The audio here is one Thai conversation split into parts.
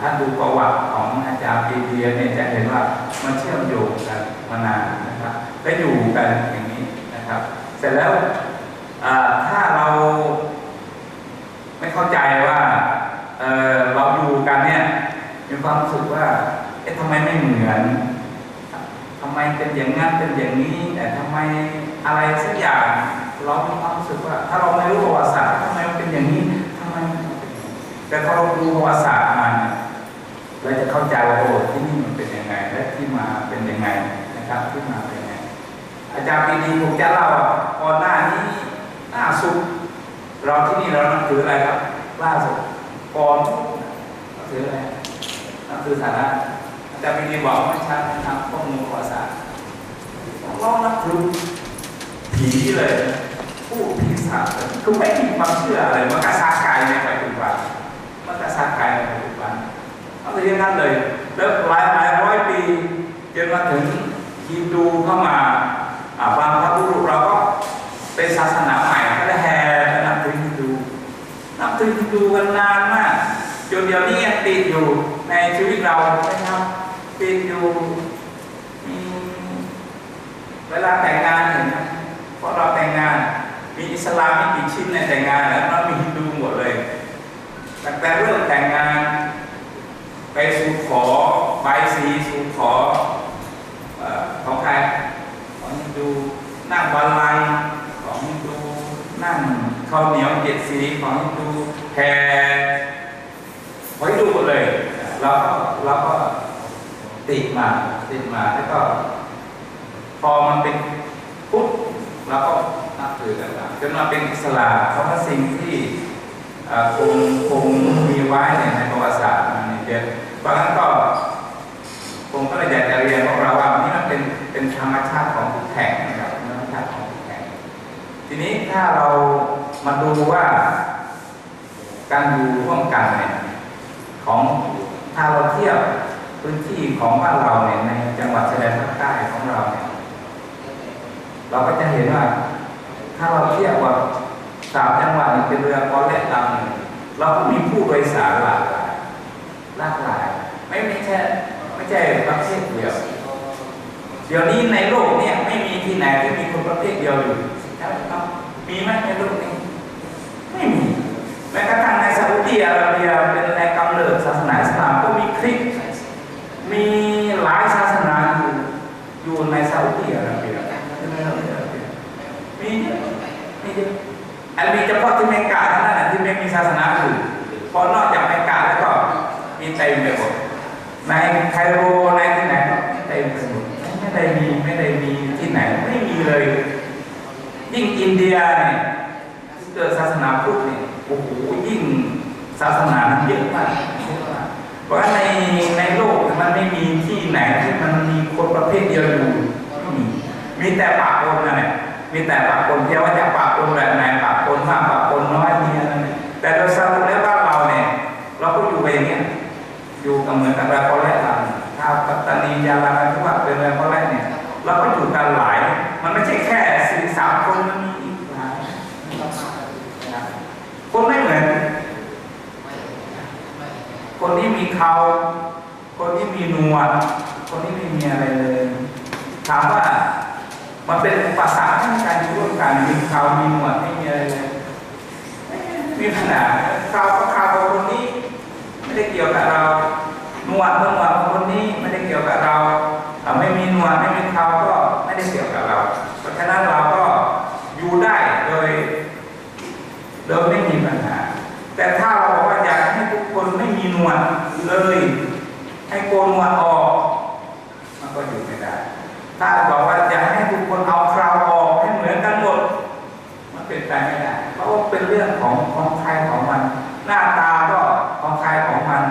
ถ้าดูประวัติของอาจารย์ปีเดียเนี่ยจะเห็นว่ามันเชื่อมโยงกันมานานนะครับและอยู่กันอย่างนี้นะครับ เสร็จแล้วถ้าเราไม่เข้าใจว่าเเราอยู่กันเนี่ยมีความรู้สึกว่าเอ๊ะทำไมไม่เหมือนทำไมเป็นอย่างนั้นเป็นอย่างนี้แต่ทำไมอะไรสักอย่างเรามีความรู้สึกว่า ถ้าเราไม่รู้ประวัติศาสตร์ทำไมมันเป็นอย่างนี้ แต่เราดูประวัติศาสตร์มาเนี่ยเราจะเข้าใจว่าโอ้ที่นี่มันเป็นยังไง และที่มาเป็นยังไงนะครับที่มาเป็นยังไง อาจารย์ปีดีผมจะเล่าว่าก่อนหน้านี้ล่าสุดเราที่นี่เรานับถืออะไรครับล่าสุดก่อนนับถืออะไรนับถือสาระอาจารย์ปีดีบอกว่าไม่ใช่นะครับข้อมูลประวัติศาสตร์เรานับถือผีเลยผู้ผีสางคือไม่มีความเชื่ออะไรมันกระซากายในปัจจุบันมันกระซากายในปัจจุบัน เอาไปอย่างนั้นเลย แล้วหลายหลายร้อยปีจนมาถึงฮินดูเข้ามาบางพระบุรุษเราก็เป็นศาสนาใหม่ก็เลยแห่ไปนับถือฮินดูนับถือฮินดูกันนานมากจนเดี๋ยวนี้ยังติดอยู่ในชีวิตเรานะครับติดอยู่เวลาแต่งงานเห็นไหมพอเราแต่งงาน มีอิสลามมีกี่ชิ้นในแต่งงานแล้วเรามีฮินดูหมดเลยแต่เริ่มแต่งงาน ไปสู่ขอใบสีสู่ขอเอ่อของใครของฮินดูนั่งบัลลังก์ของดูนั่งข้าวเหนียวเจ็ดสีของดูแห่ขอให้ดูหมดเลยเราก็เราก็ติดมาติดมาแล้วก็ พอมันเป็นพุทธเราก็นับถือกันจนมาเป็นอิสลามเพราะว่าสิ่งที่คงคงมีไว้ในประวัติศาสตร์ เนี่ยเยอะเพราะฉะนั้นก็ผมก็เลยอยากจะเรียนพวกเราว่านี่มันเป็นเป็นธรรมชาติของทุกแห่งนะครับธรรมชาติของทุกแห่งทีนี้ถ้าเรามาดูว่า การอยู่ร่วมกันเนี่ยของถ้าเราเทียบพื้นที่ของบ้านเราเนี่ยในจังหวัดชายแดนภาคใต้ของเราเนี่ยเราก็จะเห็นว่า ถ้าเราเทียบว่าสามจังหวัดเป็นเรือคอนเล็กลำหนึ่งเราก็มีผู้โดยสารหลากหลาย หลากหลาย ไม่ไม่ใช่ไม่ใช่ประเภทเดียว เดี๋ยวนี้ในโลกเนี่ยไม่มีที่ไหนที่มีคนประเภทเดียวอยู่ใช่ไหมครับมีไหมในโลกนี้ ไม่มีแม้กระทั่งในซาอุดิอาระเบียเป็นแหล่งกำเนิดศาสนาอิสลามก็มีคริสต์มีหลายศาสนาอยู่อยู่ในซาอุดิอาระเบียในซาอุดิอาระเบียมีเยอะมีเยอะอันมีเฉพาะที่เมกาเท่านั้นที่ไม่มีศาสนาอื่นเพราะนอกจากเมกาแล้วก็มีเต็มไปหมดในไคโรในที่ไหนก็เต็มไปหมดไม่ได้มีไม่ได้มีที่ไหนไม่มีเลย ยิ่งอินเดียเนี่ยที่เกิดศาสนาพุทธเนี่ยโอ้โหยิ่งศาสนานั้นเยอะมากเยอะมากเพราะในในโลกมันไม่มีที่ไหนที่มันมีคนประเภทเดียวอยู่มีมีแต่ปะปนนั่นแหละมีแต่ปะปนเพียงว่าจะปะปนแบบไหนปะปนมากปะปนน้อยมีอะไรแต่โดยสรุปแล้วบ้านเราเนี่ยเราก็อยู่ไปอย่างเงี้ย อยู่กับเหมือนกับแบบคนแรกเราถ้าปัตตานียาลาทุกว่าเป็นแบบคนแรกเนี่ยเราก็อยู่กันหลาย มันไม่ใช่แค่สี่สามคนมันมีอีกหลายนะครับคนไม่เหมือน คนที่มีเขา คน ที่มีหนวดคนที่ไม่มีอะไรเลยถามว่ามันเป็นอุปสรรคให้การร่วมกันมีเขามีหนวดไม่มีอะไรเลยมีปัญหาเขาก็เขาคนนี้ ไม่ได้เกี่ยวกับเราหนวดเมื่อหนวดของคนนี้ไม่ได้เกี่ยวกับเราเราไม่มีหนวดไม่มีเขาก็ไม่ได้เกี่ยวกับเราเพราะฉะนั้นเราก็อยู่ได้โดย โดยไม่มีปัญหา แต่ถ้าเราบอกว่าอยากให้ทุกคนไม่มีหนวดเลย ให้โกนหนวดออก มันก็อยู่ไม่ได้ ถ้าบอกว่าอยากให้ทุกคนเอาคราวออกให้เหมือนกันหมด มันเป็นไปไม่ได้ เพราะว่าเป็นเรื่องของของใครของมัน หน้าตาก็ของใครของมัน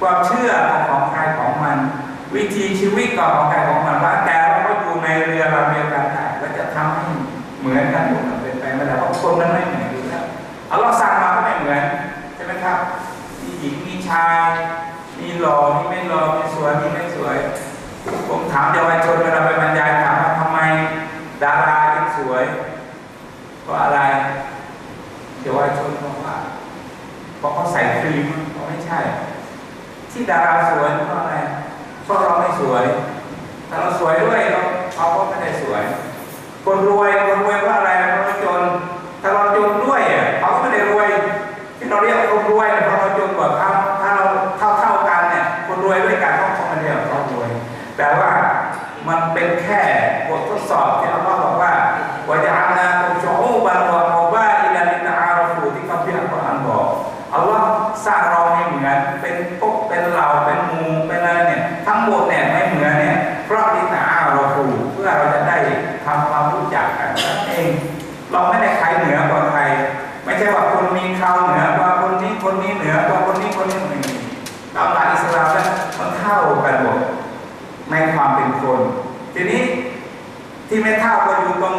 ความเชื่อก็ของใครของมัน วิธีชีวิตก็ของใครของมันว่าแต่เราก็อยู่ในเรือลำเดียวกันได้แล้วจะทำให้เหมือนกันหมดมันเป็นไปไม่ได้เพราะคนนั้นไม่เหมือนอยู่แล้วเอาเราสร้างมาก็ไม่เหมือนใช่ไหมครับมีหญิงมีชายมีหล่อมีไม่หล่อมีสวยมีไม่สวย ผมถามเยาวชนเวลา อยู่ตรง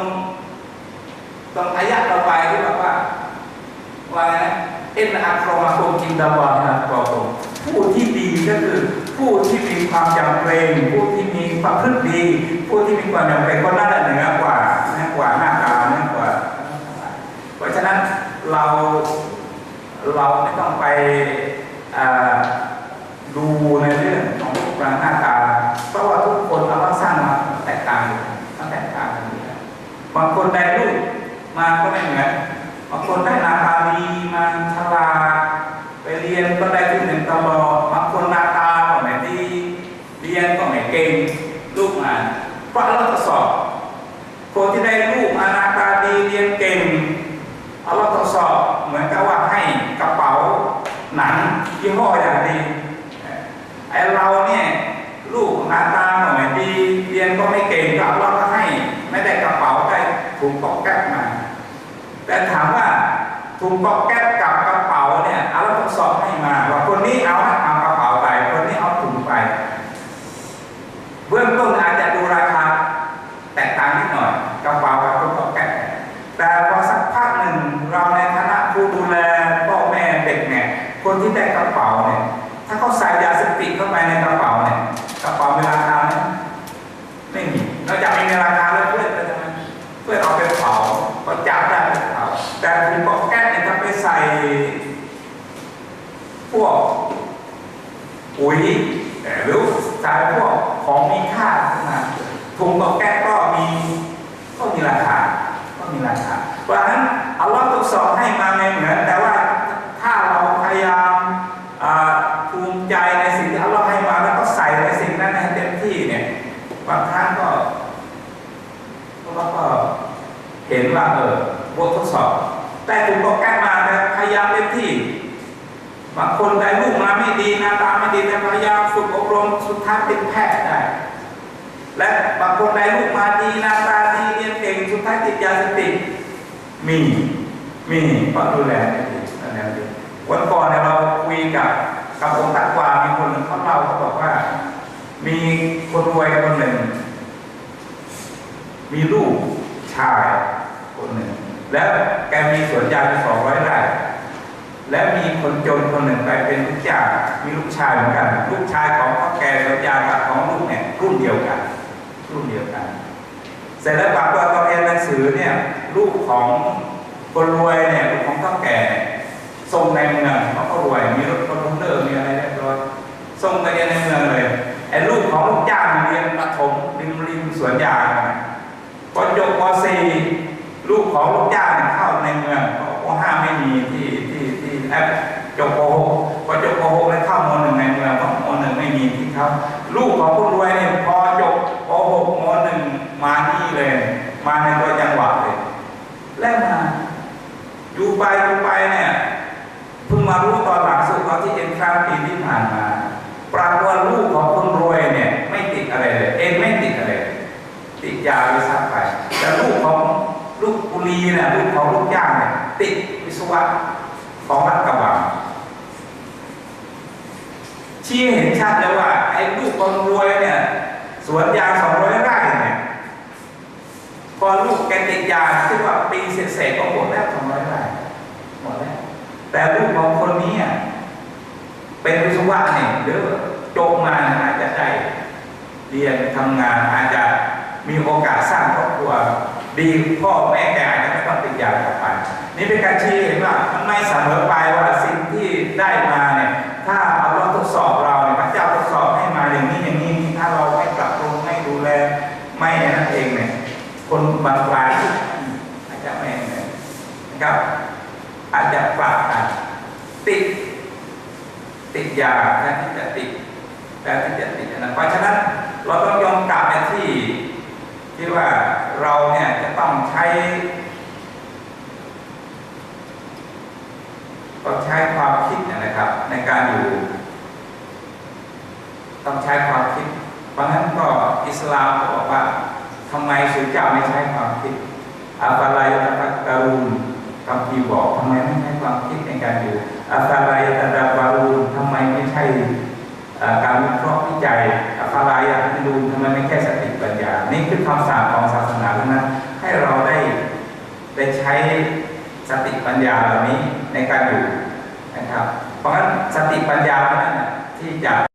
ตรงอายะต่อไปที่บอกว่าว่าไงนอินอัครมาคุมกินดาวานะกอคุผู้ที่ดีก็คือผู้ที่มีความจำเป็นผู้ที่มีความพฤติดี ผู้ที่มีความจำเป็นคนนั้นแหละเหนือกว่าเหนือกว่าหน้าตาเหนือกว่า เพราะฉะนั้นเราเราไม่ต้องไปดูในเรื่องของรูปร่างหน้าตาเพราะว่าทุกคนเราสร้างมาแตกต่างกันางคนได้ลูกมาก็ไม่เหมือนบางคนได้นาตาดีมาฉลาดไปเรียนก็ได้ที่หนึ่งตลอดบางคนนาตาก็ไม่ดีเรียนก็ไม่เก่งลูกมาเพราะเราทดสอบ คนที่ได้ลูกมานาตาดีเรียนเก่งเอาเราทดสอบเหมือนกับว่าให้กระเป๋าหนังยี่ห้ออย่างดีไอเราเนี่ยลูกหน้าตาหน่อยดีเรียนก็ไม่เก่งก็เราก็ให้ไม่ได้กระเป๋าได้ ถุงกอกแก๊บมา แต่ถามว่าถุงกอกแก๊บกับกระเป๋าเนี่ยเอาเราทดสอบให้มาว่าคนนี้เอาไปคนนี้เอาถุงไป เบื้องต้นอาจจะดูราคาแตกต่างนิดหน่อยกระเป๋ากับถุงกอกแก๊บ แต่พอสักพักหนึ่งเราในฐานะผู้ดูแลพ่อแม่เด็กเนี่ย คนที่ได้กระเป๋าเนี่ย ถ้าเขาใส่ยาเสพติดเข้าไปในกระเป๋าเนี่ยกระเป๋ามีราคาไหมไม่มีนอกจากไม่มีราคาแล้วเพื่อนก็จะมาเพื่อนเอาไปเผาก็จับได้ไปเผาแต่ถุงปอกแก๊สเนี่ยถ้าไปใส่ พวกปุ๋ยเอ่อหรือใส่พวกของมีค่าขึ้นมาถุงปอกแก๊สก็มีก็มี ราคาก็มีราคาเพราะฉะนั้นอัลลอฮ์ทดสอบให้มาไม่เหมือนแต่ว่าถ้าเราพยายามภูมิใจในสิ่งที่อัลลอฮ์ให้มาแล้วก็ใส่ในสิ่งนั้นให้เต็มที่เนี่ยบางครั้งก็เราก็เห็นว่าเออบททดสอบแต่ถูกโปรแกรมมาแต่พยายามเต็มที่บางคนได้ลูกมาไม่ดีหน้าตาไม่ดีแต่พยายามฝึกอบรมสุดท้ายเป็นแพทย์ได้และบางคนได้ลูกมาดีหน้า ติดยาเสพติดมีมีเพราะดูแลไม่ดีดูแลไม่ดีวันก่อนเนี่ยเราคุยกับกับองค์ตักวามีคนหนึ่งเขาเล่าเขาบอกว่า มีคนรวยคนหนึ่ง มีลูกชายคนหนึ่ง แล้วแกมีสวนยางสองร้อยไร่และมีคนจนคนหนึ่งไปเป็นลูกจ้างมีลูกชายเหมือนกัน ลูกชายของพ่อแกสวนยางกับของลูกเนี่ยรุ่นเดียวกัน รุ่นเดียวกัน เสร็จแล้วปรากฏว่าตอนเรียนหนังสือเนี่ยลูกของคนรวยเนี่ยลูกของพ่อแก่เนี่ยส่งในเมืองเขาก็รวยมีรถคอนโทรลเลอร์มีอะไรเรียบร้อยส่งไปเรียนในเมืองเลยไอ้ลูกของลูกจ้างเรียนประถมริมริมสวนยางนะพอจบป .4 ลูกของลูกจ้างเนี่ยเข้าในเมืองป .5 ไม่มีที่ที่ที่แอปจบป .6 พอจบป .6 แล้วเข้าม .1 ในเมืองเพราะม .1 ไม่มีที่เข้าลูกของคนรวยเนี่ยพอจบป .6 ม .1 มานี่เลย มาในตัวจังหวัดเลย แล้วมาอยู่ไปอยู่ไปเนี่ยเพิ่งมารู้ตอนหลังสุดตอนที่เอ็นทรานปีที่ผ่านมา ปรากฏว่าลูกของคนรวยเนี่ย ไม่ติดอะไรเลย เอ็นไม่ติดอะไรเลย ติดยาไปซักไปแต่ลูกของลูกกุลีเนี่ยลูกของลูกย่างเนี่ยติดวิศวะของรัฐกระบังชี้เห็นชัดเลยว่าไอ้ลูกคนรวยเนี่ยสวนยางสองร้อยไร่เนี่ยพอลูกแกติดยาคิดว่าปีเศษๆก็หมดแล้วสองร้อยไร่หมดแล้วแต่ลูกของคนนี้อะเป็นวิศวะเนี่ยหรือจบมาอาจจะได้เรียนทำงานอาจจะ มีโอกาสสร้างครอบครัวดีพ่อแม่แกอาจจะไม่ต้องติดยาต่อไปนี่เป็นการชี้เห็นว่ามันไม่เสมอไปว่าสิ่งที่ได้มาเนี่ยถ้าเอาลองทดสอบเรา ติด ติดยาแทนที่จะติดแทนที่จะติดอันนั้นเพราะฉะนั้นเราต้องยอมกลับไปที่ ที่ว่าเราเนี่ยจะต้องใช้ ต้องใช้ความคิดเนี่ยนะครับ ในการอยู่ ต้องใช้ความคิด เพราะฉะนั้นก็อิสลามบอกว่าทำไมสุเจ้าไม่ใช้ความคิดอาฟาลายตะฟักการุนคำพีบอกทำไมไม่ใช้ความคิดในการอยู่อาฟาลายตะดาบารุนทำไมไม่ใช่การวิเคราะห์วิจัยอาฟาลายตะดูนทำไมไม่แค่สติปัญญา นี่คือคำสั่งของศาสนาทั้งนั้นให้เราได้ได้ใช้สติปัญญาเหล่านี้ในการอยู่นะครับ เพราะฉะนั้นสติปัญญานั้นน่ะที่จะ